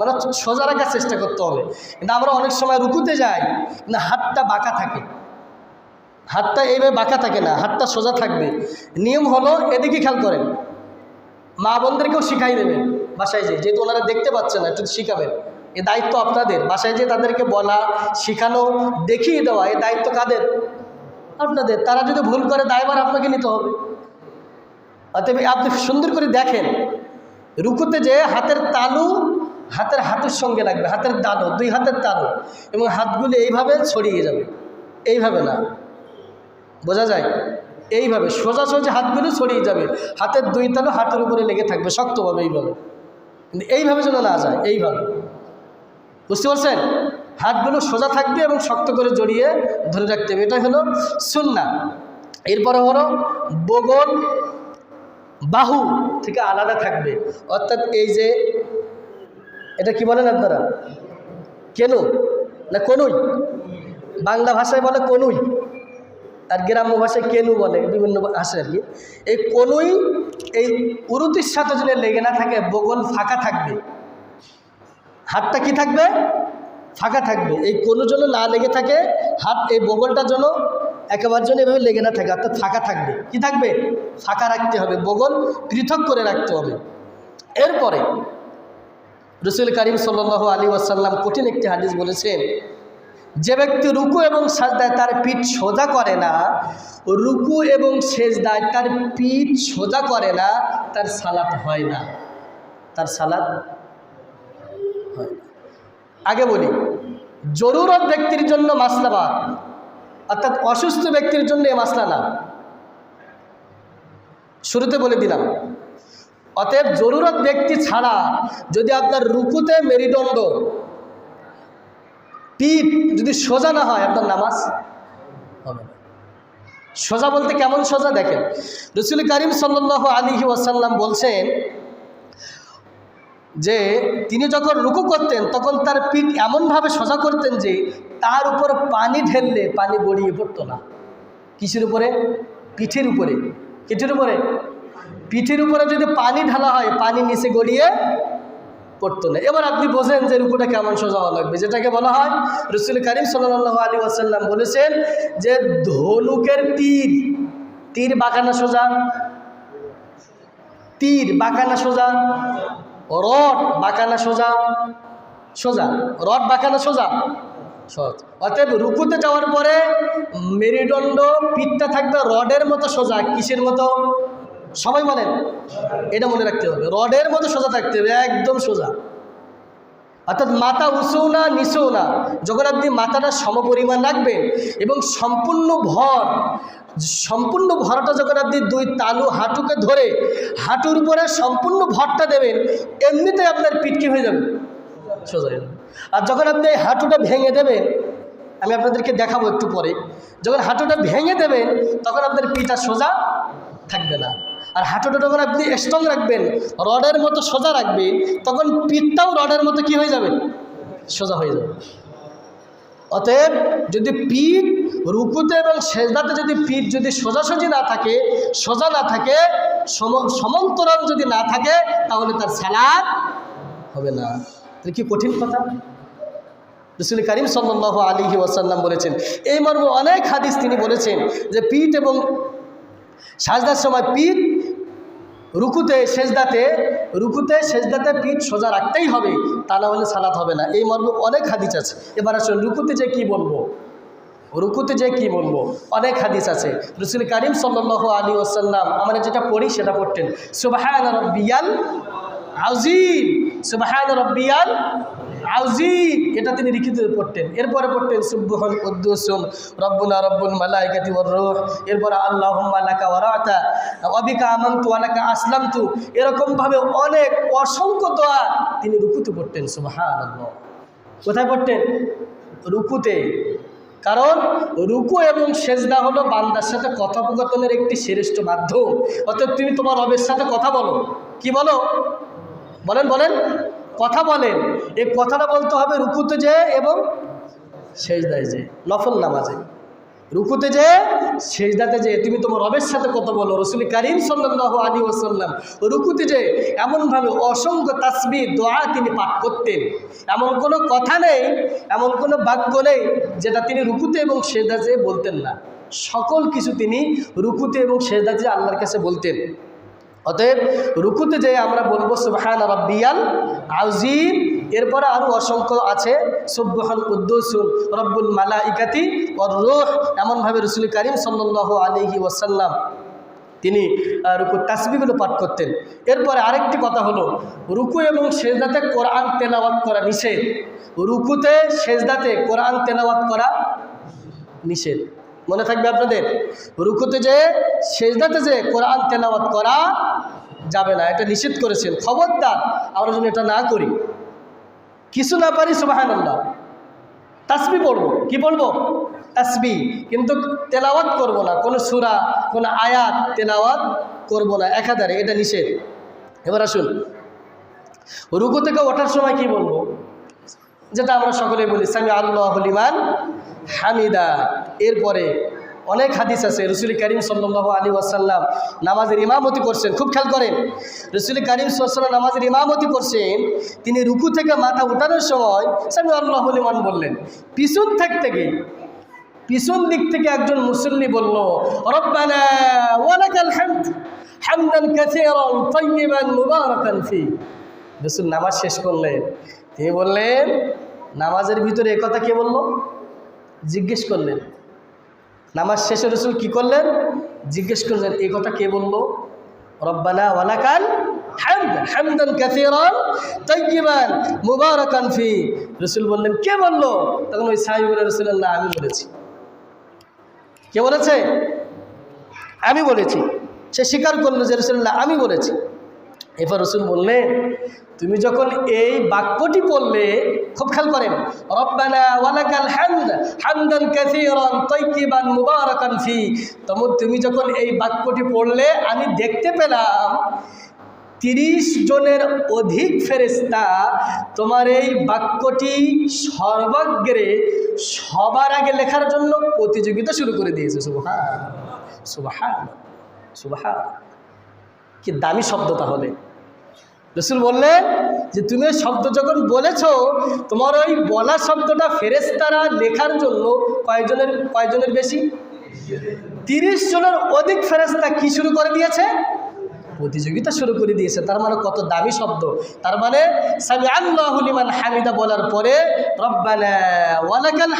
মানে সোজা রাখার চেষ্টা করতে হবে। কিন্তু আমরা অনেক সময় রুকুতে যাই, কিন্তু হাতটা বাঁকা থাকে। হাতটা এইভাবে বাঁকা থাকে না, হাতটা সোজা থাকবে। নিয়ম হলো এদিকে খেয়াল করেন, মা বোনদেরকেও শিখাই দেবেন বাসায় যে যেহেতু ওনারা দেখতে পাচ্ছেন না, একটু শিখাবেন। এ দায়িত্ব আপনাদের, বাসায় যে তাদেরকে বলা, শেখানো, দেখিয়ে দেওয়া, এ দায়িত্ব কাদের? আপনাদের। তারা যদি ভুল করে দায়বার আপনাকে নিতে হবে। অতএব আপনি সুন্দর করে দেখেন, রুকুতে যে হাতের তালু হাতের হাতের সঙ্গে লাগবে, হাতের তালু দুই হাতের তালু এবং হাতগুলি এইভাবে ছড়িয়ে যাবে, এইভাবে না। বোঝা যায়? এইভাবে সোজা সোজা হাতগুলো ছড়িয়ে যাবে, হাতের দুই তালু হাতের উপরে লেগে থাকবে, শক্তভাবে এইভাবে। কিন্তু এইভাবে যেন না যায়, এইভাবে। বুঝতে পারছেন? হাতগুলো সোজা থাকবে এবং শক্ত করে জড়িয়ে ধরে রাখতে হবে। এটা হলো সুন্না এরপরে হলো বগল বাহু থেকে আলাদা থাকবে। অর্থাৎ এই যে এটা কি বলেন আপনারা? কেন? না কনুই? বাংলা ভাষায় বলে কনুই। আর গ্রাম্য ভাষায় কেনু বলে, বিভিন্ন ভাষায় আর কি। এই কনুই এই উরুতির সাথে যদি লেগে না থাকে, বগল ফাঁকা থাকবে। হাতটা কি থাকবে? ফাঁকা থাকবে। এই কোনো জন্য না লেগে থাকে, হাত এই বগলটার জন্য একেবারে জন্য এভাবে লেগে না থাকে, অর্থাৎ ফাঁকা থাকবে। কি থাকবে? ফাঁকা রাখতে হবে। বগল পৃথক করে রাখতে হবে। এরপরে রসুল করিম সাল আলী ওয়াসাল্লাম কঠিন একটি হাদিস বলেছেন, যে ব্যক্তি রুকু এবং সাজদায় তার পিঠ সোজা করে না, রুকু এবং সেজদায় তার পিঠ সোজা করে না, তার সালাত হয় না। তার সালাত হয় আগে বলি, জরুরত ব্যক্তির জন্য মাসলাবাদ অর্থাৎ অসুস্থ ব্যক্তির জন্য এ মাসলা না। শুরুতে বলে দিলাম অতএব জরুরত ব্যক্তি ছাড়া যদি আপনার রুকুতে মেরুদণ্ড, পিঠ যদি সোজা না হয়, আপনার নামাজ হবে সোজা বলতে কেমন সোজা? দেখেন, রসুল করিম সাল্লাহ আলী ওয়াসাল্লাম বলছেন যে, তিনি যখন রুকু করতেন, তখন তার পিঠ এমনভাবে সোজা করতেন যে, তার উপর পানি ঢেললে পানি গড়িয়ে পড়তো না। কিসের উপরে? পিঠের উপরে। কিসের উপরে? পিঠের উপরে যদি পানি ঢালা হয়, পানি নিচে গড়িয়ে পড়তো না। এবার আপনি বোঝেন যে রুকুটা কেমন সোজা হওয়া লাগবে। যেটাকে বলা হয়, রসুল করিম সাল্লাহ আলী আসাল্লাম বলেছেন যে ধনুকের তীর তীর বাঁকানা সোজা, তীর বাঁকানা সোজা, রড বাঁকানা সোজা সোজা, রড বাঁকানা সোজা, সহজ। অতএব রুকুতে যাওয়ার পরে মেরুদণ্ড, পিঠটা থাকবে রডের মতো সোজা, কিসের মতো? সবাই বলেন, এটা মনে রাখতে হবে, রডের মতো সোজা থাকতে হবে, একদম সোজা। অর্থাৎ মাথা উঁচুও না নিচেও না, যখন আপনি মাথাটা সমপরিমাণ রাখবেন এবং সম্পূর্ণ ভর, সম্পূর্ণ ভরটা যখন আপনি দুই তালু হাঁটুকে ধরে হাঁটুর উপরে সম্পূর্ণ ভরটা দেবেন এমনিতে আপনার পিঠ কি হয়ে যাবে, সোজা আর যখন আপনি এই হাঁটুটা ভেঙে দেবেন, আমি আপনাদেরকে দেখাবো একটু পরে, যখন হাঁটুটা ভেঙে দেবেন, তখন আপনার পিঠ সোজা থাকবে না। আর হাঁটুটা যখন আপনি স্ট্রং রাখবেন, রডের মতো সোজা রাখবেন, তখন পিঠটাও রডের মতো কি হয়ে যাবে? সোজা হয়ে যাবে। অতএব যদি পিঠ রুকুতে এবং সেজদাতে যদি পিঠ যদি সোজাসুজি না থাকে, সোজা না থাকে, সম- সমান্তরাল যদি না থাকে, তাহলে তার সালাদ হবে না। এটা কি কঠিন কথা? রসুল করিম সাল্লাহ আলী ওয়াসাল্লাম বলেছেন, এই মর্ম অনেক হাদিস তিনি বলেছেন যে পিঠ এবং সাজদার সময় পিঠ রুকুতে, সেজদাতে রুকুতে, সেজদাতে পিঠ সোজা রাখতেই হবে, তা না হলে সালাত হবে না। এই মর্মে অনেক হাদিস আছে। এবার আসলে রুকুতে যে কি বলব? রুকুতে যে কি বলব? অনেক হাদিস আছে। রসুল করিম সাল্লাহ আলী ওসাল্লাম আমরা যেটা পড়ি সেটা পড়তেন, সুবাহান রব্বিয়াল আজিম সুবাহান রব্বিয়াল আউজিম এটা তিনি লিখিত পড়তেন। এরপরে পড়তেন সুব্বহন উদ্দুসুন রব্বুনা রব্বুল মালাইকাতি ওর রুহ। এরপরে আল্লাহ লাকা ওয়ারাতা। অবিকা আমন্তু আলাকা আসলামতু। এরকমভাবে অনেক অসংখ্য দোয়া তিনি রুকুতে পড়তেন সুবাহান কোথায় পড়তেন? রুকুতে। কারণ, রুকু এবং সেজদা হলো বান্দার সাথে কথোপকথনের একটি শ্রেষ্ঠ মাধ্যম। অর্থাৎ তুমি তোমার রবের সাথে কথা বলো। কি বলো? বলেন বলেন। কথা বলেন। এই কথাটা বলতে হবে রুকুতে যে এবং সেজদায় যে, নফল নামাজে। রুকুতে যে শেষদাতে যে, তুমি তোমার রবের সাথে কত বলো, রসুল করিম সাল্লাহ আলী ওসাল্লাম রুকুতে যে, এমনভাবে অসংখ্য তাসবি দোয়া তিনি পাঠ করতেন। এমন কোনো কথা নেই, এমন কোনো বাক্য নেই, যেটা তিনি রুকুতে এবং শেষদাতে বলতেন না। সকল কিছু তিনি রুকুতে এবং শেষদাতে আল্লাহর কাছে বলতেন। অতএব রুকুতে যে আমরা বলব, সুবহান রব্বিয়াল আউজিম এরপরে আরও অসংখ্য আছে। সুব্বহান উদ্দুসুন রব্বুল মালাইকাতি ওর রোহ, এমনভাবে রসুল করিম সাল্লাহ আলহি ওয়াসাল্লাম তিনি রুকু তাসবিগুলো পাঠ করতেন। এরপরে আরেকটি কথা হলো, রুকু এবং সেজদাতে কোরআন তেলাওয়াত করা নিষেধ। রুকুতে, সেজদাতে কোরআন তেলাওয়াত করা নিষেধ। মনে থাকবে আপনাদের? রুকুতে যে, সেজদাতে যে কোরআন তেলাওয়াত করা যাবে না, এটা নিষেধ করেছেন। খবরদার, আমরা যেন এটা না করি। কিছু না পারি সুবাহান আল্লাহ তাসবি পড়ব। কি বলব তাসবি। কিন্তু তেলাওয়াত করব না। কোনো সুরা, কোনো আয়াত তেলাওয়াত করব না। একাধারে, এটা নিষেধ। এবার আসুন। রুকু থেকে ওঠার সময় কি বলব? যেটা আমরা সকলে বলি সামি আল্লাহ হলিমান হামিদা। এরপরে অনেক হাদিস আছে। রসুল করিম সাল্লাহ আলী ওয়াসাল্লাম নামাজের ইমামতি করছেন। খুব খেয়াল করেন। রসুল করিম সাল্লাম নামাজের ইমামতি করছেন। তিনি রুকু থেকে মাথা উঠানোর সময় সামি আল্লাহ হলিমান বললেন, পিছন থাকতে গিয়ে পিছন দিক থেকে একজন মুসল্লি বলল রসুল নামাজ শেষ করলেন। তিনি বললেন, নামাজের ভিতরে একথা কে বলল? জিজ্ঞেস করলেন। নামাজ শেষে রসুল কি করলেন? জিজ্ঞেস করলেন, এই কথা কে বলল? রব্বানা ওয়ালাকাল রসুল বললেন, কে বলল? তখন ওই আমি বলেছি। কে বলেছে? আমি বলেছি। সে স্বীকার করল যে রসুল্লাহ আমি বলেছি। এবার রসুল বললে, তুমি যখন এই বাক্যটি পড়লে, খুব খেয়াল করেন, রব্বানা তুমি যখন এই বাক্যটি পড়লে, আমি দেখতে পেলাম, তিরিশ জনের অধিক ফেরেস্তা তোমার এই বাক্যটি সর্বাগ্রে সবার আগে লেখার জন্য প্রতিযোগিতা শুরু করে দিয়েছে। সুবহান সুবহান সুবহান। কি দামি শব্দ তাহলে? রসুল বললেন যে, তুমি ওই শব্দ যখন বলেছ, তোমার ওই বলা শব্দটা ফেরেস্তারা লেখার জন্য কয়জনের কয়জনের বেশি? তিরিশ জনের অধিক ফেরেস্তা কি শুরু করে দিয়েছে? প্রতিযোগিতা শুরু করে দিয়েছে। তার মানে কত দামি শব্দ। তার মানে সামি হামিদা বলার পরে, রব্বানা ওয়ালাকাল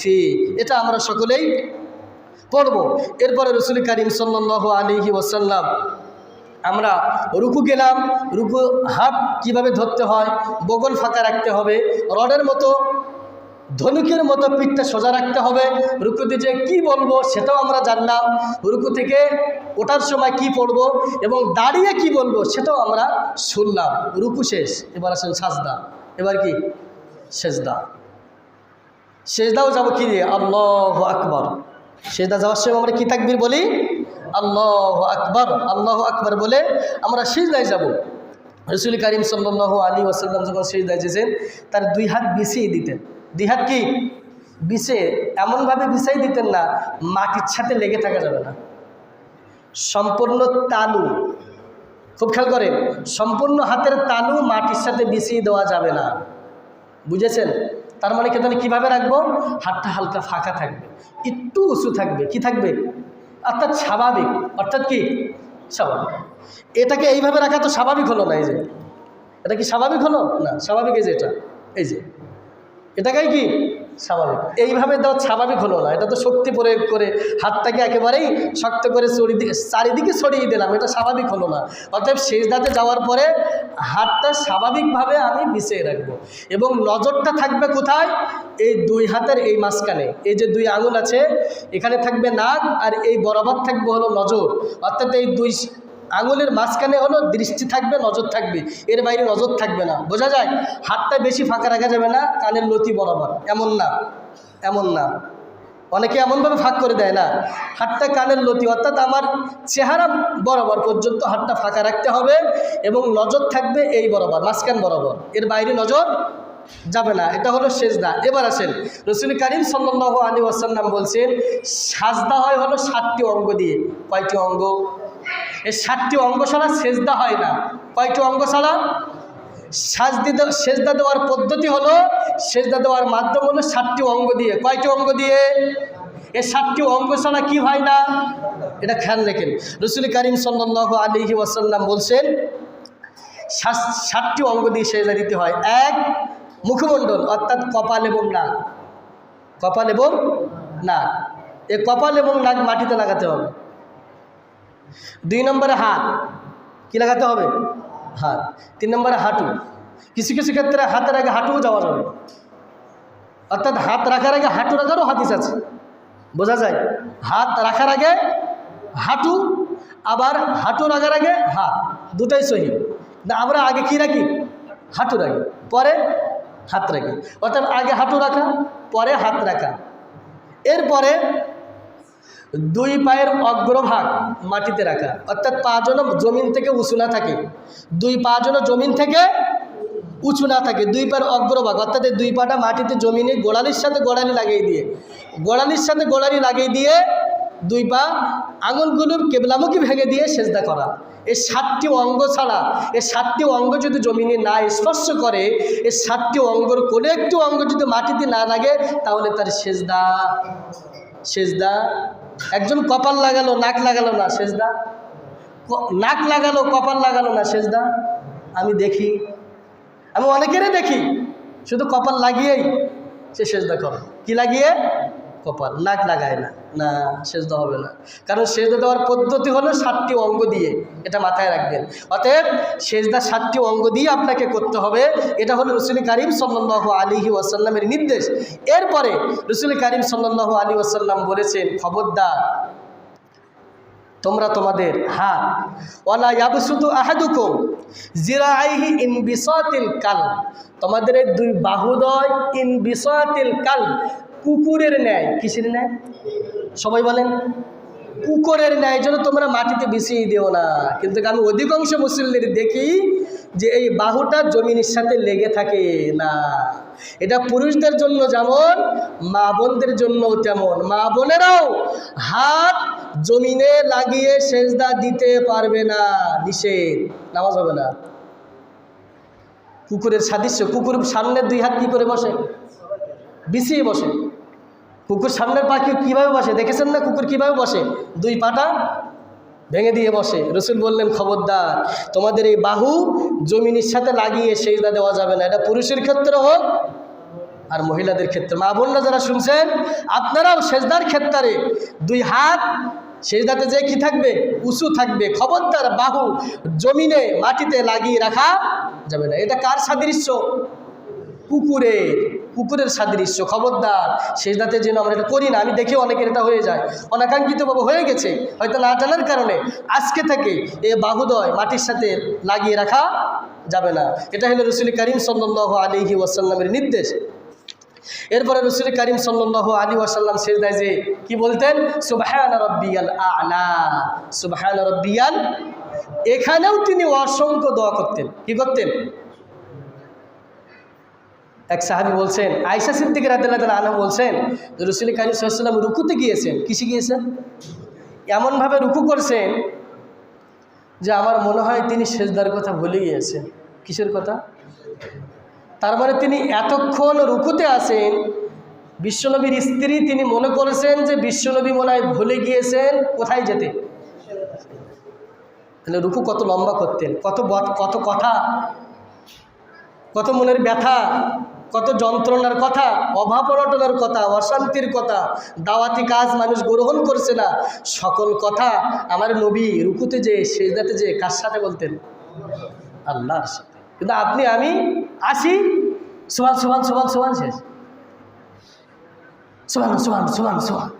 ফি এটা আমরা সকলেই পড়ব। এরপরে রসুল করিম সাল্লাহ আলিহি ওসাল্লাম আমরা রুকু গেলাম, রুকু হাত কীভাবে ধরতে হয়, বগল ফাঁকা রাখতে হবে, রডের মতো, ধনুকের মতো পিঠটা সোজা রাখতে হবে, রুকুতে যে কি বলব সেটাও আমরা জানলাম, রুকু থেকে ওঠার সময় কি পড়ব এবং দাঁড়িয়ে কি বলব সেটাও আমরা শুনলাম। রুকু শেষ, এবার আসেন সাজদা, এবার কি? সেজদা। সেজদাও যাব কি দিয়ে? আল্লাহ আকবর। সেজদা যাওয়ার সময় আমরা কি তাকবির বলি? আল্লাহ আকবর আল্লাহ আকবর বলে আমরা সেজদায় যাব। রসুল করিম সাল্লাহ আলী ওসাল্লাম যখন সেজদায় যেতেন, তার দুই হাত বিছিয়ে দিতেন। দুই হাত কি? বিছে, এমনভাবে বিছাই দিতেন না, মাটির সাথে লেগে থাকা যাবে না। সম্পূর্ণ তালু, খুব খেয়াল করেন, সম্পূর্ণ হাতের তালু মাটির সাথে বিছিয়ে দেওয়া যাবে না। বুঝেছেন? তার মানে কি তাহলে কীভাবে রাখব? হাতটা হালকা ফাঁকা থাকবে, একটু উঁচু থাকবে, কি থাকবে? অর্থাৎ স্বাভাবিক। অর্থাৎ কি? স্বাভাবিক। এটাকে এইভাবে রাখা তো স্বাভাবিক হলো না, এই যে। এটা কি স্বাভাবিক হলো? না, স্বাভাবিক এই যে এটা, এই যে। এটাকেই কি? স্বাভাবিক। এইভাবে দেওয়া স্বাভাবিক হলো না। এটা তো শক্তি প্রয়োগ করে হাতটাকে একেবারেই শক্ত করে চড়িয়ে চারিদিকে ছড়িয়ে দিলাম। এটা স্বাভাবিক হলো না। অর্থাৎ শেষ দাঁতে যাওয়ার পরে হাতটা স্বাভাবিকভাবে আমি বিছিয়ে রাখব। এবং নজরটা থাকবে কোথায়? এই দুই হাতের এই মাঝখানে। এই যে দুই আঙুল আছে, এখানে থাকবে নাক আর এই বরাবর থাকবে হলো নজর। অর্থাৎ এই দুই আঙুলের মাঝখানে হলো দৃষ্টি থাকবে, নজর থাকবে। এর বাইরে নজর থাকবে না। বোঝা যায়? হাতটা বেশি ফাঁকা রাখা যাবে না, কানের লতি বরাবর। এমন না এমন না। অনেকে এমনভাবে ফাঁক করে দেয় না। হাতটা কানের লতি, অর্থাৎ আমার চেহারা বরাবর পর্যন্ত হাতটা ফাঁকা রাখতে হবে এবং নজর থাকবে এই বরাবর, মাঝখান বরাবর। এর বাইরে নজর যাবে না, এটা হলো সেজদা। এবার আসেন, রসুল করিম সাল্লাহ আলী ওয়াসাল্লাম বলছেন, সাজদা হয় হলো সাতটি অঙ্গ দিয়ে। কয়টি অঙ্গ? এই সাতটি অঙ্গ ছাড়া সেজদা হয় না। কয়টি অঙ্গ ছাড়া? সাজদি সেজদা দেওয়ার পদ্ধতি হলো সেজদা দেওয়ার মাধ্যম হলো সাতটি অঙ্গ দিয়ে। কয়টি অঙ্গ দিয়ে? এই সাতটি অঙ্গ ছাড়া কি হয় না? এটা খেয়াল রেখেন। রসুল করিম সাল্লাহ আলী ওয়াসাল্লাম বলছেন, সাত- সাতটি অঙ্গ দিয়ে সেজদা দিতে হয়। এক, মুখমণ্ডল, অর্থাৎ কপাল এবং নাক। কপাল এবং নাক। এ কপাল এবং নাক মাটিতে লাগাতে হবে। দুই নম্বরে হাত। কি লাগাতে হবে? হাত। তিন নম্বরে হাঁটু। কিছু কিছু ক্ষেত্রে হাতের আগে হাঁটুও যাওয়া যাবে। অর্থাৎ হাত রাখার আগে হাঁটু রাখারও হাদিস আছে। বোঝা যায়? হাত রাখার আগে হাঁটু, আবার হাঁটু রাখার আগে হাত। দুটাই সহি। না, আমরা আগে কি রাখি? হাঁটু রাখি। পরে হাত রাখি। অর্থাৎ আগে হাঁটু রাখা, পরে হাত রাখা। এরপরে দুই পায়ের অগ্রভাগ মাটিতে রাখা। অর্থাৎ পা যেন জমিন থেকে উঁচু না থাকে। দুই পা যেন জমিন থেকে উঁচু না থাকে। দুই পায়ের অগ্রভাগ, অর্থাৎ দুই পাটা মাটিতে জমিনে গোড়ালির সাথে গোড়ালি লাগিয়ে দিয়ে, গোড়ালির সাথে গোড়ালি লাগিয়ে দিয়ে দুই পা আঙুলগুলো কেবলামুখী ভেঙে দিয়ে সেজদা করা। এই সাতটি অঙ্গ ছাড়া, এই সাতটি অঙ্গ যদি জমিনে না স্পর্শ করে, এই সাতটি অঙ্গর কোনো একটি অঙ্গ যদি মাটিতে না লাগে, তাহলে তার সেজদা সেজদা একজন কপাল লাগালো, নাক লাগালো না, সেজদা? নাক লাগালো, কপাল লাগালো না, সেজদা? আমি দেখি। আমি অনেকেরই দেখি। শুধু কপাল লাগিয়েই সে সেজদা করে। কি লাগিয়ে? কপাল, নাক লাগায় না। না, সেজদা হবে না। কারণ সেজদা দেওয়ার পদ্ধতি হলো সাতটি অঙ্গ দিয়ে, এটা মাথায় রাখবেন। অতএব সেজদা সাতটি অঙ্গ দিয়ে আপনাকে করতে হবে। এটা হলো রসুল করিম সাল্লাহ আলিহি ওয়াসাল্লামের নির্দেশ। এরপরে রসুল করিম সাল্লাহ আলী ওয়াসাল্লাম বলেছেন, খবরদার, তোমরা তোমাদের হাত, ওয়ালা ইয়াবসুতু আহাদুকুম জিরাআইহি ইন বিসাতিল কাল তোমাদের দুই বাহুদয় ইন বিসাতিল কাল কুকুরের ন্যায়, কিসের ন্যায়? সবাই বলেন, কুকুরের ন্যায় যেন তোমরা মাটিতে বিছিয়ে দিও না। কিন্তু আমি অধিকাংশ মুসল্লির দেখি যে এই বাহুটা জমিনের সাথে লেগে থাকে না। এটা পুরুষদের জন্য যেমন, মা বোনদের জন্য তেমন। মা বোনেরাও হাত জমিনে লাগিয়ে সেজদা দিতে পারবে না, নিষেধ। নামাজ হবে না। কুকুরের সাদৃশ্য, কুকুর সামনের দুই হাত কি করে বসে? বিছিয়ে বসে। কুকুর সামনের পাখি কীভাবে বসে? দেখেছেন না কুকুর কীভাবে বসে? দুই পাটা ভেঙে দিয়ে বসে। রসুল বললেন, খবরদার, তোমাদের এই বাহু জমিনের সাথে লাগিয়ে সেজদা দেওয়া যাবে না। এটা পুরুষের ক্ষেত্রে হোক আর মহিলাদের ক্ষেত্রে। মা বোনরা যারা শুনছেন, আপনারাও সেজদার ক্ষেত্রে দুই হাত, সেজদাতে যে কি থাকবে? উঁচু থাকবে। খবরদার, বাহু জমিনে, মাটিতে লাগিয়ে রাখা যাবে না। এটা কার সাদৃশ্য? কুকুরের। কুকুরের সাদৃশ্য, খবরদার। সেজদাতে যেন আমরা এটা করি না, আমি দেখি অনেকের এটা হয়ে যায়। অনাকাঙ্ক্ষিতভাবে হয়ে গেছে, হয়তো না জানার কারণে আজকে থেকে এ বাহুদয় মাটির সাথে লাগিয়ে রাখা যাবে না। এটা হলো রসুল করিম সাল্লাহ আলিহি ওয়াসাল্লামের নির্দেশ। এরপরে রসুল করিম সাল্লাহ আলী ওয়াসাল্লাম সেজদায় যে কি বলতেন? সুবাহান রব্বিয়াল আলা, সুবাহান রব্বিয়াল, এখানেও তিনি অসংখ্য দোয়া করতেন। কি করতেন? এক সাহাবি বলছেন আয়সা সিদ্দিক রাদিল্লাহ আনহু বলছেন, যে রসুল কারিম সাল্লাম রুকুতে গিয়েছেন। কিসে গিয়েছেন? এমনভাবে রুকু করছেন যে আমার মনে হয় তিনি সেজদার কথা ভুলে গিয়েছেন। কিসের কথা? তার মানে তিনি এতক্ষণ রুকুতে আসেন বিশ্বনবীর স্ত্রী তিনি মনে করেছেন যে বিশ্বনবী মনে হয় ভুলে গিয়েছেন, কোথায় যেতে? তাহলে রুকু কত লম্বা করতেন, কত কত কথা, কত মনের ব্যথা। কত যন্ত্রণার কথা, অভাব অনটনের কথা, অশান্তির কথা, দাওয়াতি কাজ মানুষ গ্রহণ করছে না, সকল কথা আমার নবী রুকুতে যে, সেজদাতে যে, কার সাথে বলতেন? আল্লাহর সাথে। কিন্তু আপনি, আমি আসি সোহান সোহান সোহান সোহান শেষ। সোহান সোহান সোহান সোহান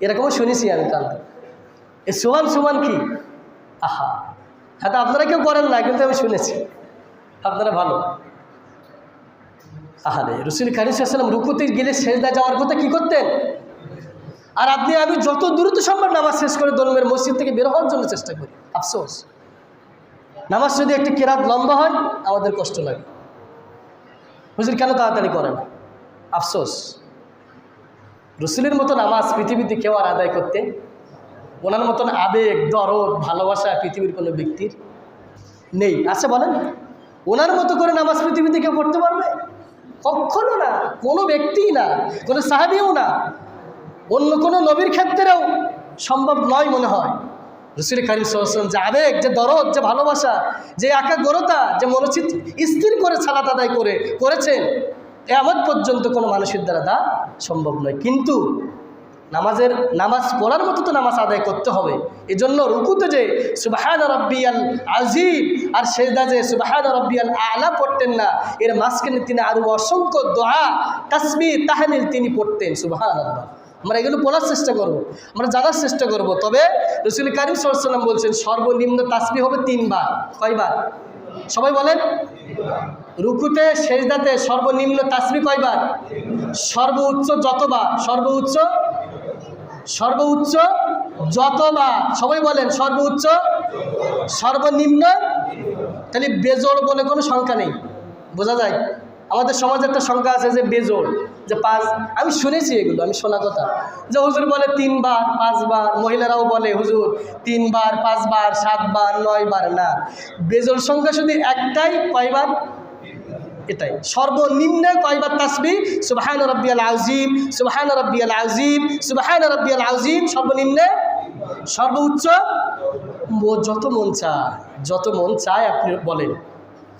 এরকমও শুনেছি আমি কাল এ সোহান সোহান কি? আহা। হ্যাঁ তো আপনারা কেউ করেন না, কিন্তু আমি শুনেছি। আপনারা ভালো। আহারে রসুল খারিসাল্লাম রুকুতে গেলে সেজদা যাওয়ার কথা কি করতেন? আর আপনি, আমি যত দ্রুত সম্ভব নামাজ শেষ করে দলমের মসজিদ থেকে বের হওয়ার জন্য চেষ্টা করি। আফসোস। নামাজ যদি একটি কেরাত লম্বা হয়, আমাদের কষ্ট লাগে। হুজুর, কেন তাড়াতাড়ি করে না আফসোস। রসুলের মতো নামাজ পৃথিবীতে কেউ আর আদায় করতে, ওনার মতন আবেগ, দরদ, ভালোবাসা পৃথিবীর কোনো ব্যক্তির নেই। আচ্ছা বলেন, ওনার মতো করে নামাজ পৃথিবীতে কেউ পড়তে পারবে? কখনো না, কোনো ব্যক্তিই না, কোনো সাহাবিও না, অন্য কোনো নবীর ক্ষেত্রেও সম্ভব নয় মনে হয়। রসুল কারিম সাল্লাম যে আবেগ, যে দরদ, যে ভালোবাসা, যে একাগ্রতা, যে মনোচিত স্থির করে সালাত আদায় করে করেছেন এমন পর্যন্ত কোনো মানুষের দ্বারা তা সম্ভব নয়। কিন্তু নামাজের নামাজ পড়ার মতো তো নামাজ আদায় করতে হবে। এজন্য রুকুতে যে সুবাহান রব্বিয়াল আজিব আর সেজদা যে সুবাহান রব্বিয়াল আলা পড়তেন না, এর মাঝখানে তিনি আরও অসংখ্য দোয়া তাসমি তাহানিল তিনি পড়তেন সুবাহান আল্লাহ আমরা এগুলো পড়ার চেষ্টা করব। আমরা জানার চেষ্টা করব। তবে রসুল কারিম সাল্লাম বলছেন, সর্বনিম্ন তাসমি হবে তিনবার কয়বার? সবাই বলেন। রুকুতে, সেজদাতে সর্বনিম্ন তাসমি কয়বার? সর্বোচ্চ যতবার? সর্বোচ্চ সর্বোচ্চ যতবার সবাই বলেন সর্বোচ্চ, সর্বনিম্ন, তাহলে বেজোড় বলে কোনো সংখ্যা নেই। বোঝা যায়? আমাদের সমাজে একটা সংখ্যা আছে যে বেজোড়, যে পাঁচ, আমি শুনেছি এগুলো, আমি শোনা কথা। যে হুজুর বলে তিনবার, পাঁচবার, মহিলারাও বলে, হুজুর, তিনবার, পাঁচবার, সাতবার, নয়বার। না। বেজোড় সংখ্যা শুধু একটাই, কয়বার? এটাই। সর্বনিম্ন কয়বার তাসবি সুবাহান রব্বিয়াল আজিম সুবাহান রব্বিয়াল আজিম সুবাহান রব্বিয়াল আজিম সর্বনিম্ন? সর্বোচ্চ? যত মন চায়, যত মন চায় আপনি বলেন।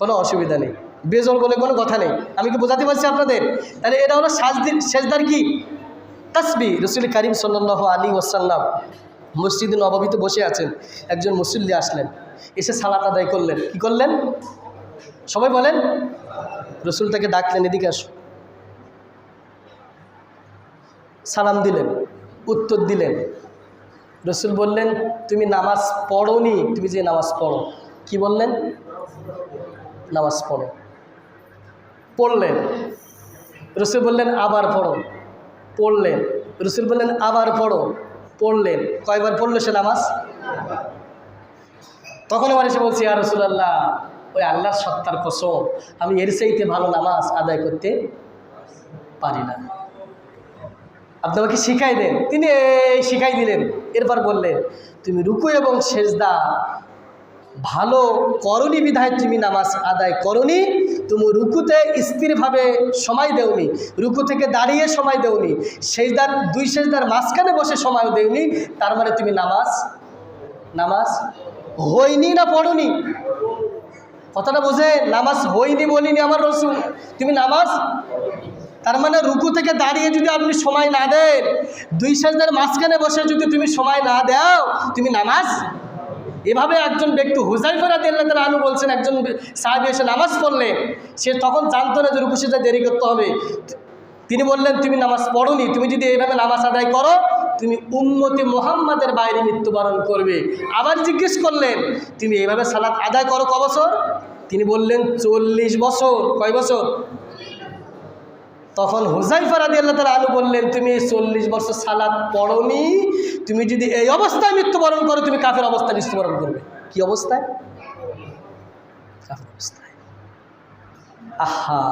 কোনো অসুবিধা নেই। বেজল বলে কোনো কথা নেই। আমি কি বোঝাতে পারছি আপনাদের? তাহলে এটা হলো সাজদিন সেজদার কি? তাসবি রসুল করিম সাল্লাহ আলী ওসাল্লাম মসজিদ নবাবিতে বসে আছেন। একজন মুসল্লি আসলেন। এসে সালাত আদায় করলেন। কি করলেন? সবাই বলেন? রসুল তাকে ডাকলেন, এদিকে আসো। সালাম দিলেন, উত্তর দিলেন। রসুল বললেন, তুমি নামাজ পড়ো নি তুমি যে নামাজ পড়ো। কি বললেন? নামাজ পড়ো। পড়লেন। রসুল বললেন, আবার পড়ো। পড়লেন। রসুল বললেন, আবার পড়ো। পড়লেন। কয়বার পড়ল সে নামাজ? তখন আবার এসে বলছি আর রসুলাল্লাহ ওই আল্লাহর সত্তার কসম, আমি এর চাইতে ভালো নামাজ আদায় করতে পারি না। আপনি আমাকে শিখাই দেন। তিনি শিখাই দিলেন। এরপর বললেন, তুমি রুকু এবং সেজদা ভালো করণী বিধায় তুমি নামাজ আদায় করনি। তুমি রুকুতে স্থিরভাবে সময় দেওনি। রুকু থেকে দাঁড়িয়ে সময় দেওনি। সেজদার, দুই সেজদার মাঝখানে বসে সময় দেওনি। তার মানে তুমি নামাজ নামাজ হইনি না পড়নি। কথাটা বোঝে, নামাজ হইনি বলিনি আমার রসুল। তুমি নামাজ? তার মানে রুকু থেকে দাঁড়িয়ে যদি আপনি সময় না দেন, দুই সাজদার মাঝখানে বসে যদি তুমি সময় না দাও, তুমি নামাজ? এভাবে একজন ব্যক্তি হুজাইফারা দিল্লা তারা আলু বলছেন, একজন সাহাবি এসে নামাজ পড়লে, সে তখন জানতো না যে রুকু সেটা দেরি করতে হবে। তিনি বললেন, তুমি নামাজ পড়োনি, তুমি যদি এইভাবে নামাজ আদায় করো তুমি উম্মতি মোহাম্মদের বাইরে মৃত্যুবরণ করবে। আবার জিজ্ঞেস করলেন, তুমি এইভাবে সালাত আদায় করো ক বছর? তিনি বললেন, চল্লিশ বছর। কয় বছর? তখন হুজাইফা রাদি আল্লাহ তালা আলু বললেন, তুমি চল্লিশ বছর সালাদ পড়নি? তুমি যদি এই অবস্থায় মৃত্যুবরণ করো, তুমি কাফের অবস্থায় মৃত্যুবরণ করবে। কি অবস্থায়? কাফের অবস্থায়। আহা!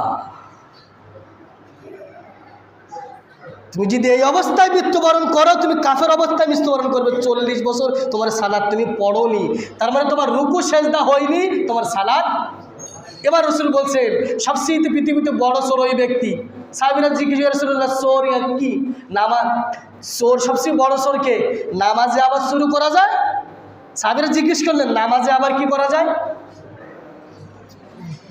তুমি যদি এই অবস্থায় মৃত্যুবরণ করো, তুমি কাফের অবস্থায় মৃত্যুবরণ করবে। চল্লিশ বছর তোমার সালাদ তুমি পড়োনি। তার মানে তোমার রুকু সেজদা হয়নি, তোমার সালাদ। এবার রসুল বলছেন, সবচেয়ে পৃথিবীতে বড় চোর ওই ব্যক্তি। সাহেবিরা জিজ্ঞেস রসুল্লাহ চোর কি? নামাজ। চোর সবচেয়ে বড় চোরকে নামাজে আবার শুরু করা যায়? সাহেবেরা জিজ্ঞেস করলেন, নামাজে আবার কি করা যায়?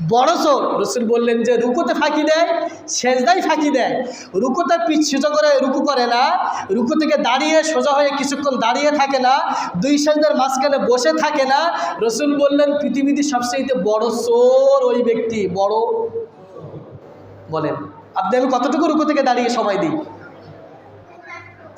বড় চোর। রসুল বললেন যে, রুকুতে ফাঁকি দেয়, সেজদাই ফাঁকি দেয়। রুকুতে সোজা করে রুকু করে না, রুকু থেকে দাঁড়িয়ে সোজা হয়ে কিছুক্ষণ দাঁড়িয়ে থাকে না, দুই সেজদার মাঝখানে বসে থাকে না। রসুল বললেন, পৃথিবীতে সবচেয়ে বড় চোর ওই ব্যক্তি, বড়। বলেন, আপনি আমি কতটুকু রুকু থেকে দাঁড়িয়ে সময় দিই?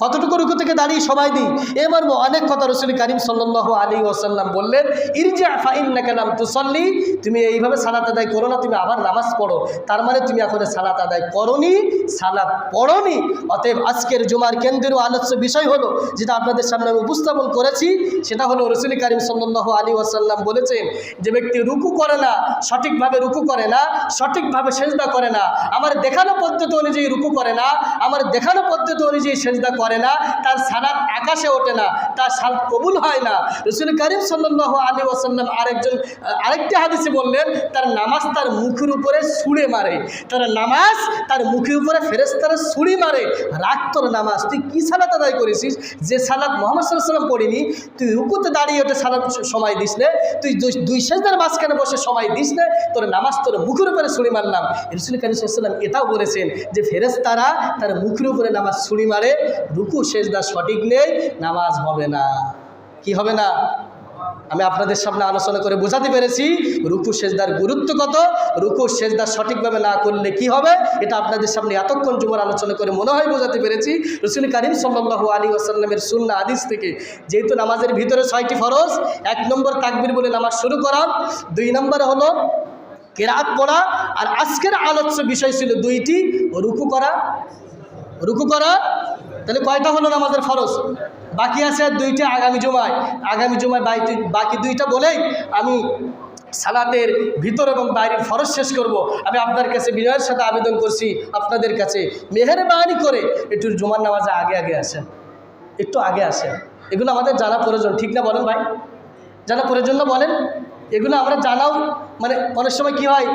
কতটুকু রুকু থেকে দাঁড়িয়ে সবাই দিই এবার অনেক কথা রসুল করিম সাল্লাহ আলী ওসাল্লাম বললেন, ইরজা ফাইন না তুসল্লি, তুমি এইভাবে সালাত আদায় করো না, তুমি আবার নামাজ পড়ো। তার মানে তুমি এখন সালাত আদায় করনি, সালাত পড়নি। অতএব আজকের জুমার কেন্দ্রীয় আলোচ্য বিষয় হলো, যেটা আপনাদের সামনে আমি উপস্থাপন করেছি, সেটা হলো রসুল করিম সাল্লাহ আলী ওয়াসাল্লাম বলেছেন যে, ব্যক্তি রুকু করে না, সঠিকভাবে রুকু করে না, সঠিকভাবে সেজদা করে না। আমার দেখানো পদ্ধতি অনুযায়ী রুকু করে না, আমার দেখানো পদ্ধতি অনুযায়ী সেজদা করে না, তার সালাদ আকাশে ওঠে না, তার সাল কবুল হয় না। রসুল করিম সাল্লাহ আলী ওয়াসাল্লাম আরেকজন, আরেকটি হাদিসে বললেন, তার নামাজ তার মুখের উপরে ছুঁড়ে মারে। তার নামাজ তার মুখের উপরে ফেরেস্তারা ছুরি মারে। রাগ নামাজ, তুই কী সালাত আদায় করেছিস? যে সালাত মোহাম্মদ সাল্লাম পড়িনি, তুই রুকুতে দাঁড়িয়ে ওঠে সালাত সময় দিস নে। তুই দুই- সেজদার মাঝখানে বসে সময় দিস নে, তোর নামাজ তোর মুখের উপরে ছুরি মারলাম। রসুল কালী সাল্লাম এটাও বলেছেন যে ফেরেস্তারা তার মুখের উপরে নামাজ ছুরি মারে রুকু, সেজদা সঠিক নেই, নামাজ হবে না। কি হবে না? আমি আপনাদের সামনে আলোচনা করে বোঝাতে পেরেছি, রুকু, সেজদার গুরুত্ব কত? রুকু, সেজদা সঠিকভাবে না করলে কি হবে? এটা আপনাদের সামনে এতক্ষণ জুমার আলোচনা করে মনে হয় বোঝাতে পেরেছি। রসুল করিম সাল্লাহু আলী আসাল্লামের সুন্না আদিস থেকে যেহেতু নামাজের ভিতরে ছয়টি ফরজ, এক নম্বর তাকবির বলে নামাজ শুরু করা, দুই নম্বরে হলো কেরাত পড়া, আর আজকের আলোচ্য বিষয় ছিল দুইটি, রুকু করা। রুকু করা তাহলে কয়টা হলো নামাজের ফরজ? বাকি আছে দুইটা আগামী জুমায়। আগামী জুমায় বাকি দুইটা বলেই আমি সালাতের ভিতর এবং বাইরের ফরজ শেষ করব। আমি আপনার কাছে বিনয়ের সাথে আবেদন করছি, আপনাদের কাছে মেহরবানি করে একটু জুমার নামাজে আগে আগে আসেন। একটু আগে আসেন। এগুলো আমাদের জানা প্রয়োজন, ঠিক না বলেন ভাই? জানা প্রয়োজন না বলেন? এগুলো আমরা জানাও মানে অনেক সময় কি হয়,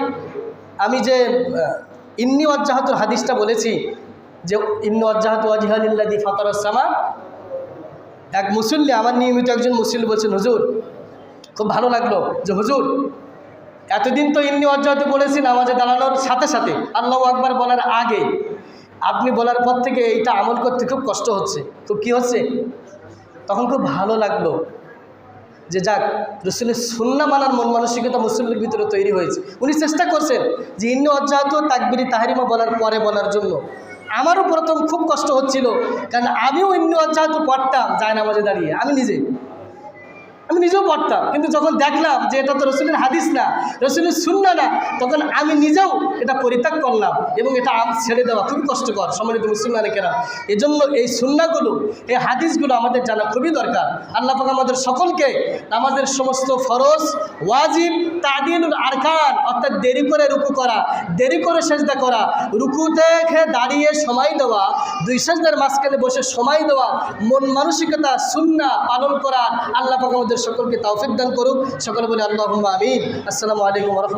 আমি যে ইন্নি অজ্জাহাতুর হাদিসটা বলেছি যে ইন্নি অজ্জাহাত ওয়াজিহালিল্লাদি ফাতরসামা এক মুসল্লি আমার নিয়মিত একজন মুসল্লি বলছেন, হুজুর, খুব ভালো লাগল যে হুজুর, এতদিন তো ইন্নি অজ্জাহাতে বলেছি নামাজে দাঁড়ানোর সাথে সাথে, আল্লাহ আকবার বলার আগে, আপনি বলার পর থেকে এইটা আমল করতে খুব কষ্ট হচ্ছে। খুব কি হচ্ছে? তখন খুব ভালো লাগল যে যাক, রসুলের সুন্না মানার মন মানসিকতা মুসল্লির ভিতরে তৈরি হয়েছে। উনি চেষ্টা করছেন যে ইন্ন অজ্জাহাত তাকবিরি তাহারিমা বলার পরে বলার জন্য। আমারও প্রথম খুব কষ্ট হচ্ছিল, কারণ আমিও ইমনি অজ্জাহাত পড়তাম যায় নামাজে দাঁড়িয়ে, আমি নিজে। আমি নিজেও পড়তাম। কিন্তু যখন দেখলাম যে এটা তো রসুলের হাদিস না, রসুলের সুন্না না, তখন আমি নিজেও এটা পরিত্যাগ করলাম এবং এটা ছেড়ে দেওয়া খুবই কষ্টকর সম্মানিত মুসলমানেকেরা এজন্য এই সুন্নাগুলো, এই হাদিসগুলো আমাদের জানা খুবই দরকার। আল্লাহ পাক আমাদের সকলকে আমাদের সমস্ত ফরজ, ওয়াজিব, তাদিনুল আরকান, অর্থাৎ দেরি করে রুকু করা, দেরি করে সেজদা করা, রুকু দেখে দাঁড়িয়ে সময় দেওয়া, দুই সেজদার মাঝখানে বসে সময় দেওয়া, মন মানসিকতা, সুন্না পালন করা, আল্লাহ পাক আমাদের সকলকে তাওফিক দান করুক। সকলে বলে আল্লাহ আমিন। আসসালামু আলাইকুম রহমতুল্লাহ।